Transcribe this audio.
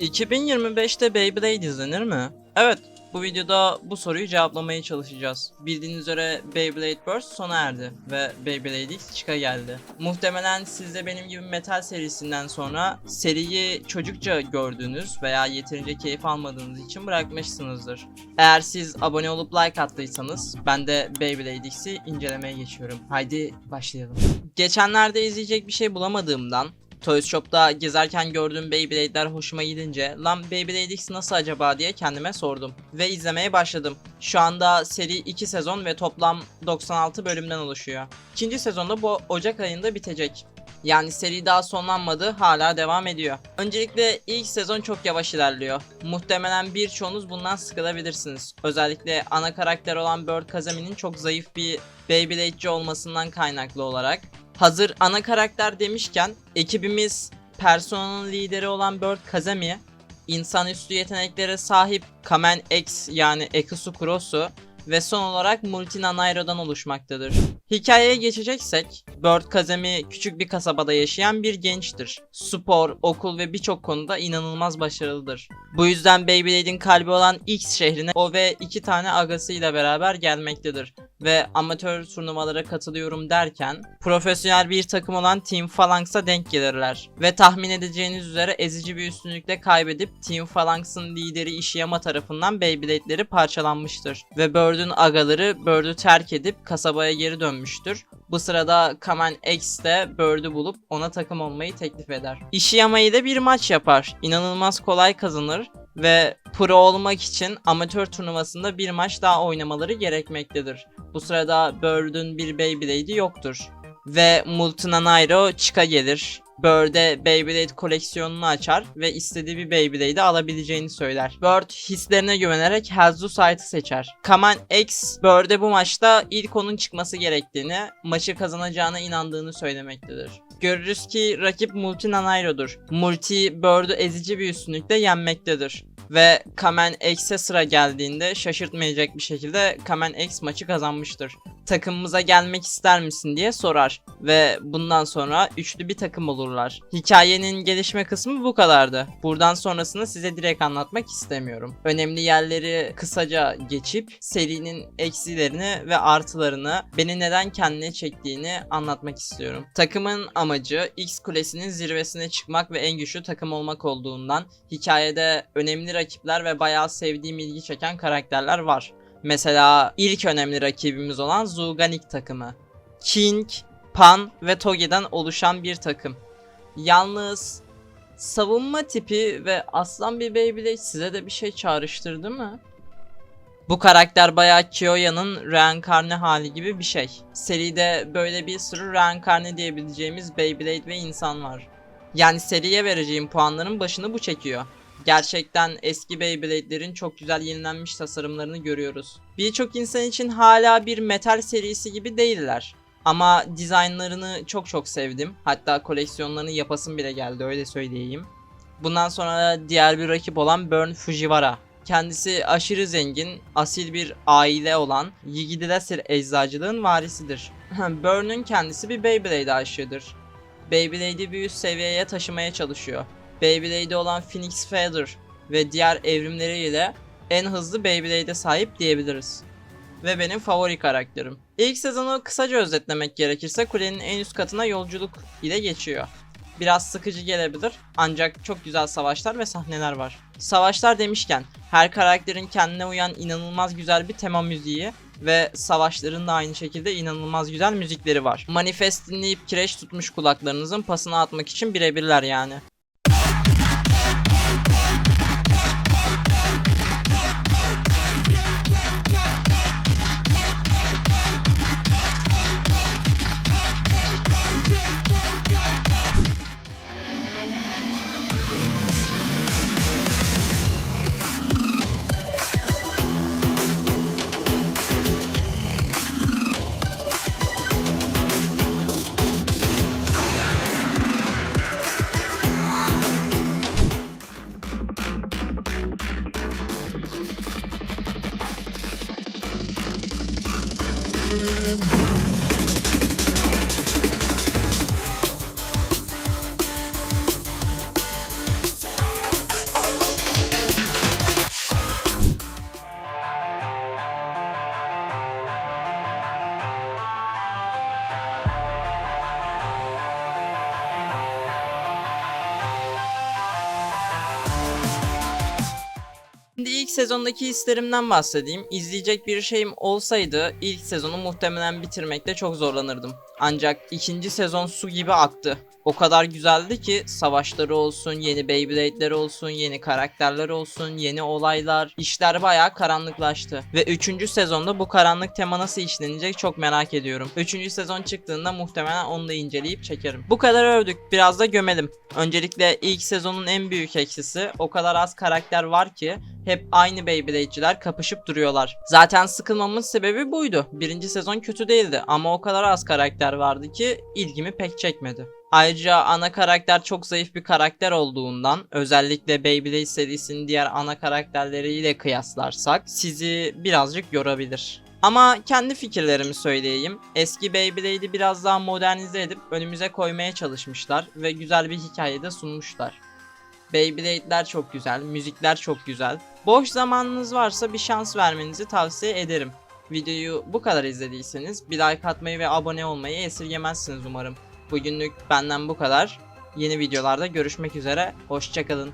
2025'te Beyblade izlenir mi? Evet, bu videoda bu soruyu cevaplamaya çalışacağız. Bildiğiniz üzere Beyblade Burst sona erdi ve Beyblade X çıka geldi. Muhtemelen siz de benim gibi Metal serisinden sonra seriyi çocukça gördüğünüz veya yeterince keyif almadığınız için bırakmışsınızdır. Eğer siz abone olup like attıysanız ben de Beyblade X'i incelemeye geçiyorum. Haydi başlayalım. Geçenlerde izleyecek bir şey bulamadığımdan Toys Shop'ta gezerken gördüğüm Beyblade'ler hoşuma gidince lan Beyblade X nasıl acaba diye kendime sordum. Ve izlemeye başladım. Şu anda seri 2 sezon ve toplam 96 bölümden oluşuyor. İkinci sezonda bu Ocak ayında bitecek. Yani seri daha sonlanmadı, hala devam ediyor. Öncelikle ilk sezon çok yavaş ilerliyor. Muhtemelen birçoğunuz bundan sıkılabilirsiniz. Özellikle ana karakter olan Bird Kazami'nin çok zayıf bir Beyblade'ci olmasından kaynaklı olarak. Hazır ana karakter demişken ekibimiz Persona'nın lideri olan Bird Kazami, insanüstü yeteneklere sahip Kamen X yani Ekusu Kurosu ve son olarak Multina Nairo'dan oluşmaktadır. Hikayeye geçeceksek, Bird Kazami küçük bir kasabada yaşayan bir gençtir. Spor, okul ve birçok konuda inanılmaz başarılıdır. Bu yüzden Beyblade'in kalbi olan X şehrine o ve iki tane agasıyla beraber gelmektedir ve amatör turnuvalara katılıyorum derken profesyonel bir takım olan Team Phalanx'a denk gelirler. Ve tahmin edeceğiniz üzere ezici bir üstünlükle kaybedip Team Phalanx'ın lideri Ishiyama tarafından Beyblade'leri parçalanmıştır. Ve Bird'ün agaları Bird'ü terk edip kasabaya geri dönmüştür. Bu sırada Kamen X de Bird'ü bulup ona takım olmayı teklif eder. Ishiyama ile bir maç yapar. İnanılmaz kolay kazanır ve pro olmak için amatör turnuvasında bir maç daha oynamaları gerekmektedir. Bu sırada Bird'ün bir Beyblade'i yoktur. Ve Multina Nairo çıka gelir. Bird'e Beyblade koleksiyonunu açar ve istediği bir Beyblade'i alabileceğini söyler. Bird hislerine güvenerek Helzu Sight'ı seçer. Kamen X, Bird'e bu maçta ilk onun çıkması gerektiğini, maçı kazanacağına inandığını söylemektedir. Görürüz ki rakip Multina Nairo'dur. Multi, Bird'ü ezici bir üstünlükle yenmektedir. Ve Kamen X'e sıra geldiğinde şaşırtmayacak bir şekilde Kamen X maçı kazanmıştır. Takımımıza gelmek ister misin diye sorar ve bundan sonra üçlü bir takım olurlar. Hikayenin gelişme kısmı bu kadardı. Buradan sonrasını size direkt anlatmak istemiyorum. Önemli yerleri kısaca geçip serinin eksilerini ve artılarını beni neden kendine çektiğini anlatmak istiyorum. Takımın amacı X kulesinin zirvesine çıkmak ve en güçlü takım olmak olduğundan hikayede önemli rakipler ve bayağı sevdiğim ilgi çeken karakterler var. Mesela ilk önemli rakibimiz olan Zulganik takımı. King, Pan ve Toge'den oluşan bir takım. Yalnız savunma tipi ve aslan bir Beyblade size de bir şey çağrıştırdı mı? Bu karakter bayağı Kiyoya'nın reenkarne hali gibi bir şey. Seride böyle bir sürü reenkarne diyebileceğimiz Beyblade ve insan var. Yani seriye vereceğim puanların başını bu çekiyor. Gerçekten eski Beyblade'lerin çok güzel yenilenmiş tasarımlarını görüyoruz. Birçok insan için hala bir metal serisi gibi değiller. Ama dizaynlarını çok çok sevdim. Hatta koleksiyonlarını yapasım bile geldi öyle söyleyeyim. Bundan sonra diğer bir rakip olan Burn Fujiwara. Kendisi aşırı zengin, asil bir aile olan Yigidi Laser eczacılığın varisidir. Burn'un kendisi bir Beyblade aşığıdır. Beyblade'i bir üst seviyeye taşımaya çalışıyor. Beyblade'i olan Phoenix Feather ve diğer evrimleriyle en hızlı Beyblade'e sahip diyebiliriz. Ve benim favori karakterim. İlk sezonu kısaca özetlemek gerekirse kulenin en üst katına yolculuk ile geçiyor. Biraz sıkıcı gelebilir ancak çok güzel savaşlar ve sahneler var. Savaşlar demişken her karakterin kendine uyan inanılmaz güzel bir tema müziği ve savaşların da aynı şekilde inanılmaz güzel müzikleri var. Manifest dinleyip kireç tutmuş kulaklarınızın pasına atmak için birebirler yani. Yeah. Sezondaki hislerimden bahsedeyim. İzleyecek bir şeyim olsaydı ilk sezonu muhtemelen bitirmekte çok zorlanırdım. Ancak ikinci sezon su gibi aktı. O kadar güzeldi ki savaşları olsun, yeni Beyblade'leri olsun, yeni karakterler olsun, yeni olaylar. İşler bayağı karanlıklaştı. Ve 3. sezonda bu karanlık tema nasıl işlenecek çok merak ediyorum. 3. sezon çıktığında muhtemelen onu da inceleyip çekerim. Bu kadar övdük. Biraz da gömelim. Öncelikle ilk sezonun en büyük eksisi o kadar az karakter var ki hep aynı Beyblade'ciler kapışıp duruyorlar. Zaten sıkılmamın sebebi buydu. Birinci sezon kötü değildi ama o kadar az karakter vardı ki ilgimi pek çekmedi. Ayrıca ana karakter çok zayıf bir karakter olduğundan özellikle Beyblade serisinin diğer ana karakterleriyle kıyaslarsak sizi birazcık yorabilir. Ama kendi fikirlerimi söyleyeyim. Eski Beyblade'i biraz daha modernize edip önümüze koymaya çalışmışlar ve güzel bir hikaye de sunmuşlar. Beyblade'ler çok güzel, müzikler çok güzel. Boş zamanınız varsa bir şans vermenizi tavsiye ederim. Videoyu bu kadar izlediyseniz bir like atmayı ve abone olmayı esirgemezsiniz umarım. Bugünlük benden bu kadar. Yeni videolarda görüşmek üzere. Hoşçakalın.